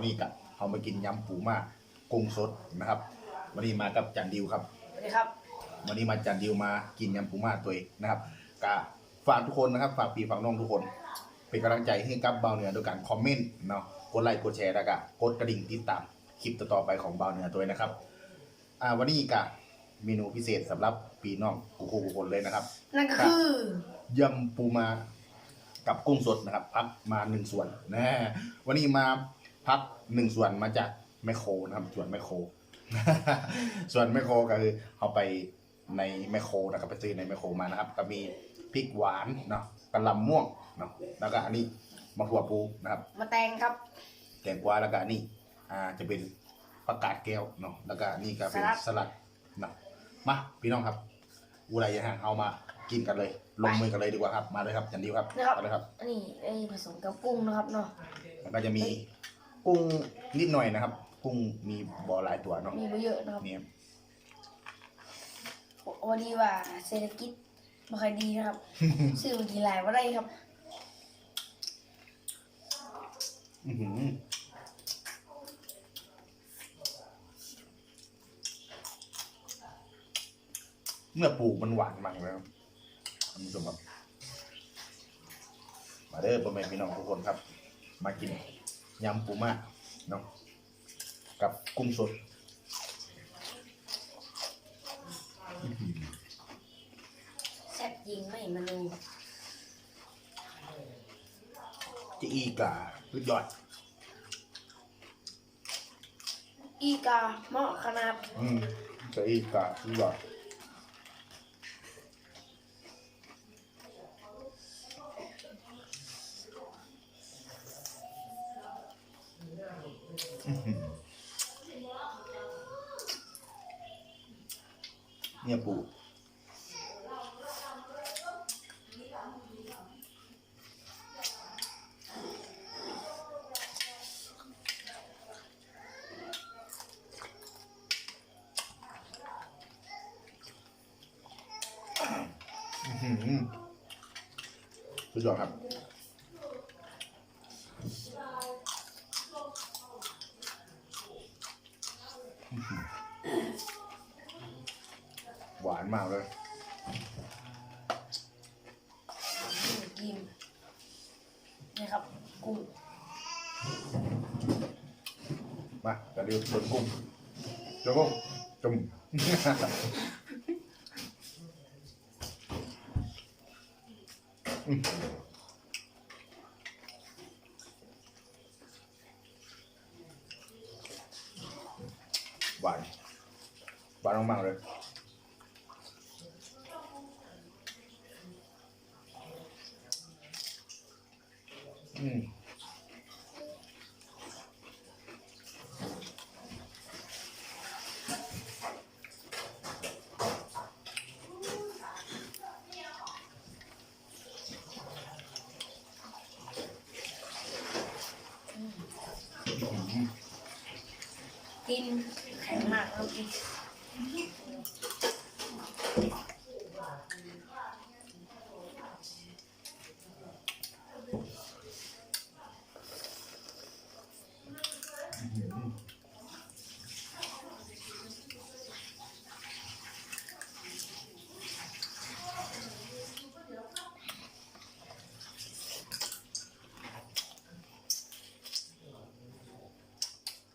วันนี้กับเขามากินยำปูม่ากุ้งสดนะครับ วันนี้มากับจันดิวครับ สวัสดีครับ วันนี้มาจันดิวมากินยำปูม่าตัวเองนะครับกะฝากทุกคนนะครับฝากพี่ฝากน้องทุกคน เป็นกำลังใจให้กับบ่าวเหนือโดยการคอมเมนต์เนาะกดไลค์กดแชร์แล้วก็กดกระดิ่งติดตามคลิปต่อๆไปของบ่าวเหนือตัวเองนะครับอ่าวันนี้กะเมนูพิเศษสำหรับพี่น้องกูคูทุกคนเลยนะครับ นั่นก็คือยำปูมากับกุ้งสดนะครับพักมาหนึ่งส่วนนะวันนี้มา พักหนึ่งส่วนมาจากแมคโครนะครับ ส่วนแมคโคร ส่วนแมคโครก็คือเอาไปในแมคโครนะครับไปซื้อในแมคโครมานะครับ ก็มีพริกหวานเนาะกระหลำม่วงเนาะแล้วก็อันนี้มะขัวปูนะครับมาแตงครับแตงกวาแล้วก็อันนี้อ่าจะเป็นผักกาดแก้วเนาะแล้วก็อันนี่ก็เป็นสลัดสลัดเนาะมาพี่น้องครับอุไรยังห่างเอามากินกันเลย ลงมือกันเลยดีกว่าครับ มาเลยครับจันดิวครับนะครับมาเลยครับอันนี้ไอ้ผสมกับกุ้งนะครับเนาะแล้วก็จะมี กุ้งนิดหน่อยนะครับ กุ้งมีบ่อหลายตัวเนาะมีไม่เยอะนะครับเนี่ยวันนี้ว่าเศรษฐกิจไม่ค่อยดีนะครับ ซื้อมากี่หลายว่าได้ครับ อื้อหือเมื่อปลูกมันหวานมากเลยครับท่านผู้ชมครับ มาเด้อพ่อแม่พี่น้องทุกคนครับ มากิน ยำปูม่าเนาะกับกุ้งสดแซ่บจริงไม่มาดูจะอีกาสุดยอด อีกาเหมาะขนาดอืมจะอีกาสุดยอด เนี่ยปูอื้อหือสุดยอดครับ หวานมากเลยกินนี่ครับกุ้งมาแต่เดี๋ยวชนกุ้งชนกุ้งจุ่มอืมหวานหวานมากๆเลย อืมกินแข็งมากครับกิน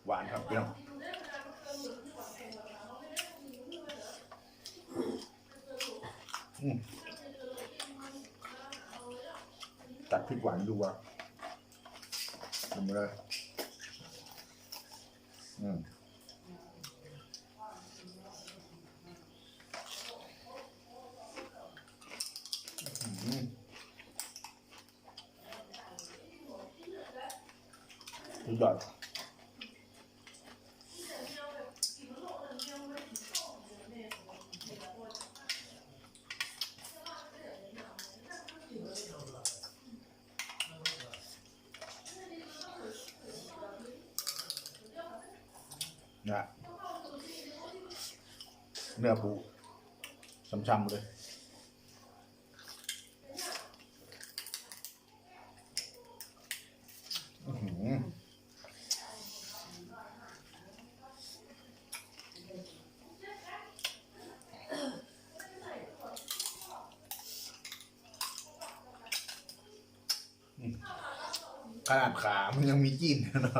หวานครับพี่น้องอืม ตัดพริกหวานดูอะทำเลยอืม เนื้อปูช้ำๆเลยขนาดขา มันยังมีจีนนะ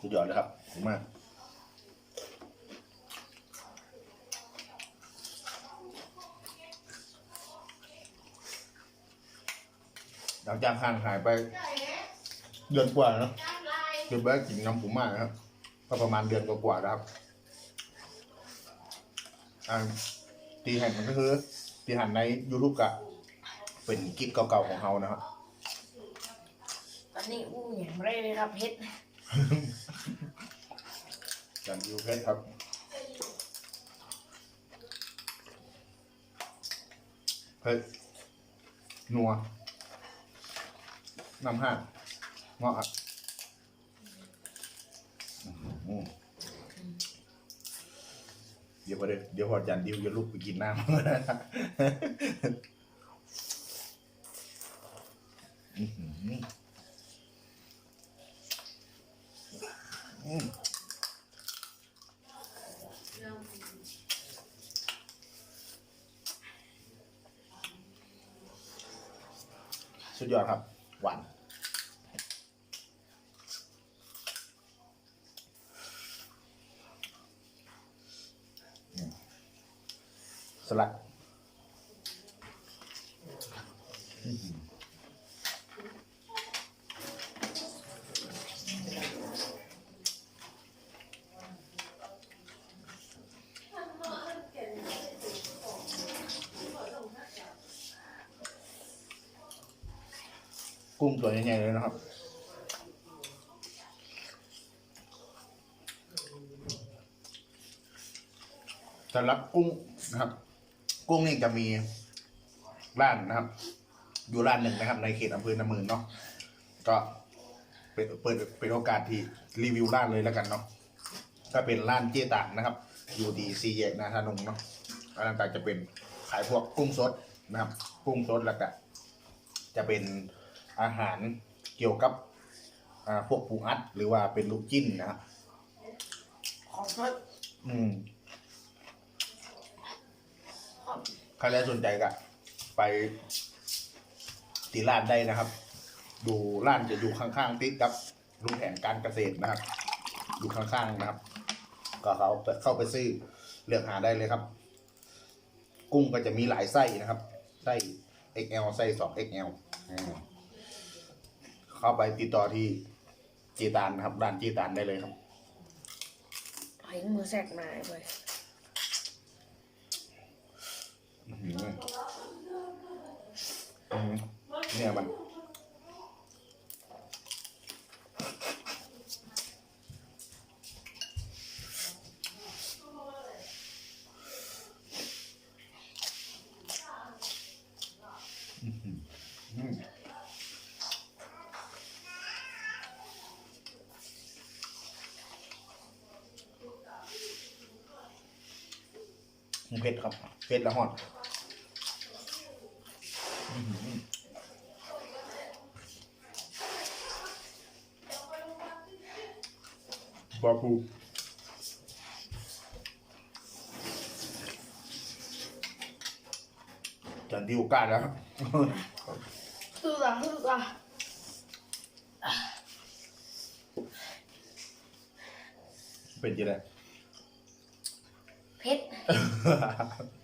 สุดยอดเลยครับขอบคุณมาก จากห่างหายไป เดือนกว่าแล้วเนอะเดือนแรกกินน้ำปูมากนะครับก็ประมาณเดือนกว่าๆนะครับอ่าตีแห่งมันก็คือ ตีหันใน YouTube กะเป็นคลิปเก่าๆของเรานะครับตอนนี้อู้อย่างไรเลยครับเพชรจันยูเพชรครับเฮ้ยนัว น้ำห้างเงาะอะอืมเดี๋ยวพอเดี๋ยวเดี๋ยวพอจันดิวจะลุกไปกินน้ำอื้อหืออืมสุดยอดครับ วานอืมสลัดอื้อหือกุ้ง ตัวใหญ่ๆเลยนะครับสำหรับกุ้งนะครับ กุ้งนี่จะมีร้านนะครับ อยู่ร้านหนึ่งนะครับ ในเขตอำเภอนามืนเนาะก็เปิดเปิดเป็นโอกาสที่รีวิวร้านเลยแล้วกันเนาะก็เป็นร้านเจตังนะครับ อยู่ดีซีแยกนาทานงเนาะร้านต่างจะเป็นขายพวกกุ้งสดนะครับ กุ้งสดแล้วก็จะเป็น อาหารเกี่ยวกับอ่าพวกปูอัด หรือว่าเป็นลูกจิ้นนะครับของสดอืมใครได้สนใจก็ไปตีร้านได้นะครับ ดูร้านจะอยู่ข้างๆติดกับลุงแผนการเกษตรนะครับ อยู่ข้างๆนะครับ ก็เขาเข้าไปซื้อเลือกหาได้เลยครับ กุ้งก็จะมีหลายไส้นะครับ ไส้ XL ไส้ 2XL อืม เข้าไปติดต่อที่เจตานนะครับร้านเจตานได้เลยครับหอยมือแสกมาเลยอื้อหืออืมเนี่ยมัน เผ็ดครับเผ็ดและฮอดบาปูจันดิวกล้าแล้วครับสู้ละสู้ละเป็นยังไง ハハハハ!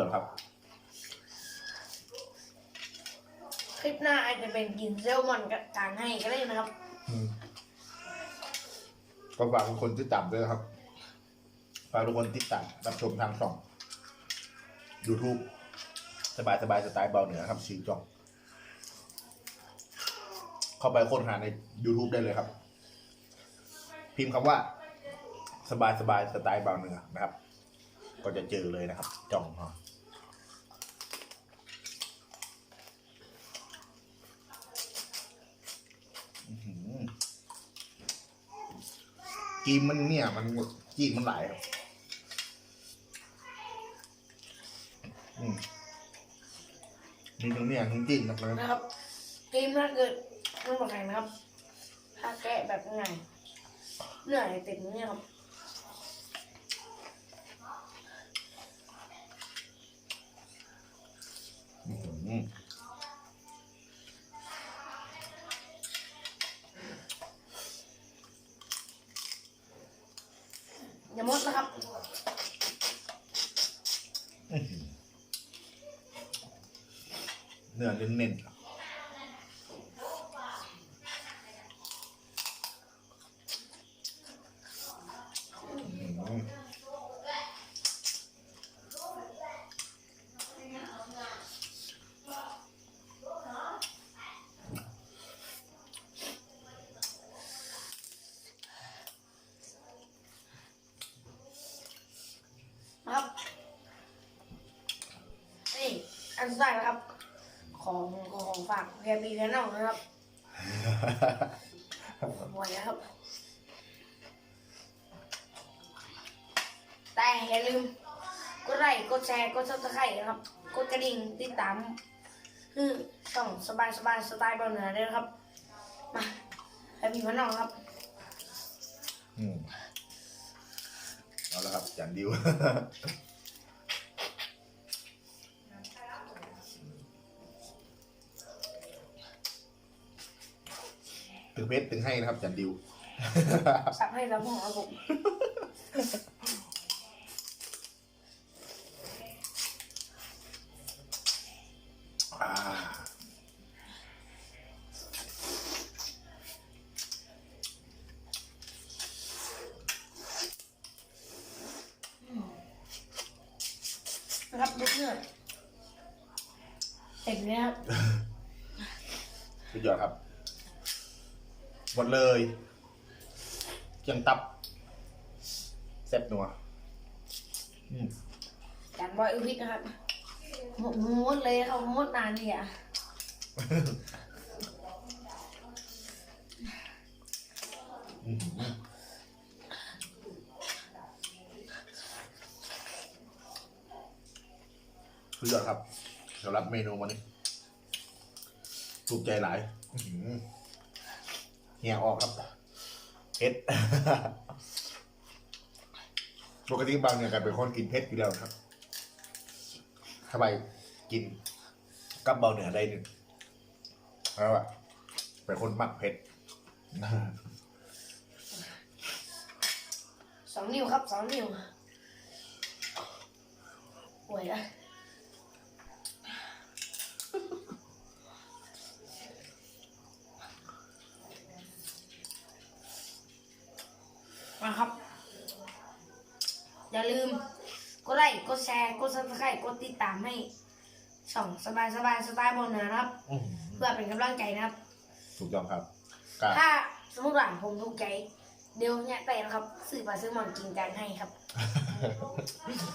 สุดยอดครับ คลิปหน้าอาจจะเป็นกินเซลมอนกับการให้ก็ได้นะครับก็ฝากทุกคนที่จับด้วยนะครับฝากทุกคนติดตามรับชมทางช่อง YouTube สบายสบายสไตล์เบาเหนือครับชื่อจ่อง เข้าไปค้นหาใน YouTube ได้เลยครับ พิมพ์คำว่า สบายสบายสไตล์เบาเหนือนะครับ ก็จะเจอเลยนะครับจ่องฮะอื้อ กีมมันเนี่ยมันกีมมันไหลอืมมีทั้งเนี่ยทั้งจีนนะครับนะครับเกมถ้าเกิดมันบอกไงนะครับ ถ้าแกะแบบง่ายเนื้อยติดเนี่ยครับ อย่าหมดนะครับเนื้อเน้นๆครับอื้อหือ นะครับ นี่ อันสุดท้ายนะครับ ของของฝากแกบีแกนอลนะครับหวยนะครับ แต่อย่าลืมกดไลค์กดแชร์กดซับสไครต์นะครับ กดกระดิ่งติดตามคือช่องสบายสบายสไตล์เบาเหนือด้วยนะครับ มาแกบีแกนอลครับ อืมเอาละครับจันดิว ถึงเพชรถึงให้นะครับจันดิว สับให้แล้วผมเอาผมอ่านะครับดูเนื้อเต็มเลยครับ สุดยอดครับ หมดเลยเกียงตับแซ่บนัวอืมจานบอยอุพิษนะครับหมดหมดเลยเขาหมดนานเนี่ยอื้อหือสุดยอดครับสำหรับเมนูวันนี้ถูกใจหลาย อื้อหือ เฮียออกครับเผ็ดปกติบางเนี่ยกันเป็นคนกินเผ็ดอยู่แล้วครับถ้าไปกินกับเบาเหนือได้หนึ่งแล้วอะเป็นคนมักเผ็ดสองนิ้วครับสองนิ้วป่วยละมาครับ อย่าลืม กดไลค์กดแชร์ ก ดซับสไครต์กดติดตามให้ช่องสบายสบายสไตล์บนเหนือนะครับ อื้อหือเพื่อเป็นกำลังใจนะครับ ถูกต้องครับก็ถ้าสมมติว่าผมถูกใจเดี๋ยวเนี่ยไปนะครับซื้อปลาซื้อหมอนกินกันให้ครับ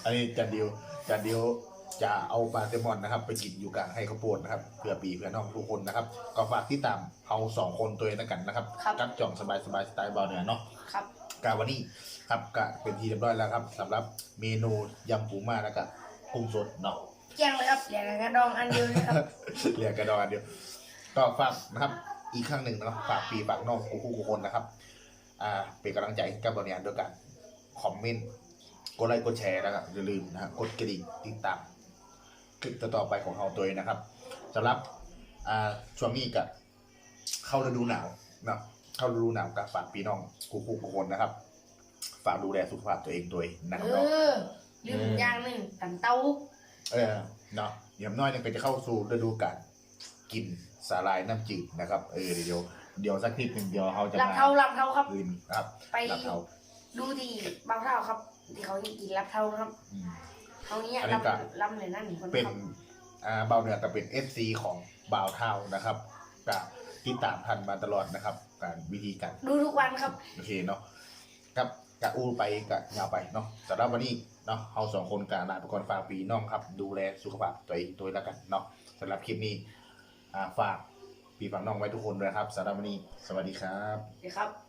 อันนี้จันดิวจันดิวจะเอาปลาแซลมอนนะครับ ไปกินอยู่กลางให้ข้าวโพดนะครับเพื่อปีเพื่อน้องทุกคนนะครับ ก็ฝากที่ตามเอาสองคนตัวเองแล้วกันนะครับครับ กับจ่องสบายสบายสไตล์บอลเหนือเนาะ ครับ กาวันนี้ครับก็เป็นทีเรียบร้อยแล้วครับสำหรับเมนูยำปูม่าแล้วก็ กุ้งสดเนาะเกี่ยงเลยครับเหรียญกระดองอันเดียวนะครับเรียกกระดอนเดียวก็ฝากนะครับ อีกครั้งหนึ่งนะครับฝากปีฝากน้องกูคู่คนนะครับ อ่าเป็นกำลังใจให้กับบริการด้วยกันคอมเมนต์กดไลค์กดแชร์แล้วก็อย่าลืมนะฮะกดกระดิ่งติดตามคลิปต่อๆไปของเราตัวเองนะครับสำหรับอ่าช่วงนี้ก็เข้าฤดูหนาวเนาะเข้าฤดูหนาวกับฝากพี่น้องกูคู่คนนะครับ ฝากดูแลสุขภาพตัวเองด้วยนะคเอรับเนาะอ ลืมอย่างหนึ่งตันเต้าเออเนาะอย่างน้อยเนี่ยก็จะเข้าสู่ฤดูกาลกินสาลายน้ำจืดนะครับ เออเดี๋ยวเดี๋ยวสักคลิปหนึ่งเดี๋ยวเขาจะหลับมาเท้าหลับเท้าครับ คืนนะครับไปรับเขาดูที่บางเท้าครับที่เขายังกินรับเท่านะครับอืม เขาเนี้ยอันนี้รับก็ รับเลยนั่นคนเป็นครับอ่าเบาเหนือกับเป็น FC ของบ่าวเท่านะครับกับติดตามทันมาตลอดนะครับ การวิธีการ ดูทุกวันครับ โอเคเนาะกับ กะอูไปกะยาวไปเนาะสำหรับวันนี้เนาะเราสองคนกะลาไปก่อนฝากปีน้องครับ ดูแลสุขภาพตัวเองตัวแล้วกันเนาะสำหรับคลิปนี้ฝากปีฝากน้องไว้ทุกคนด้วยครับสำหรับวันนี้สวัสดีครับ ดีครับ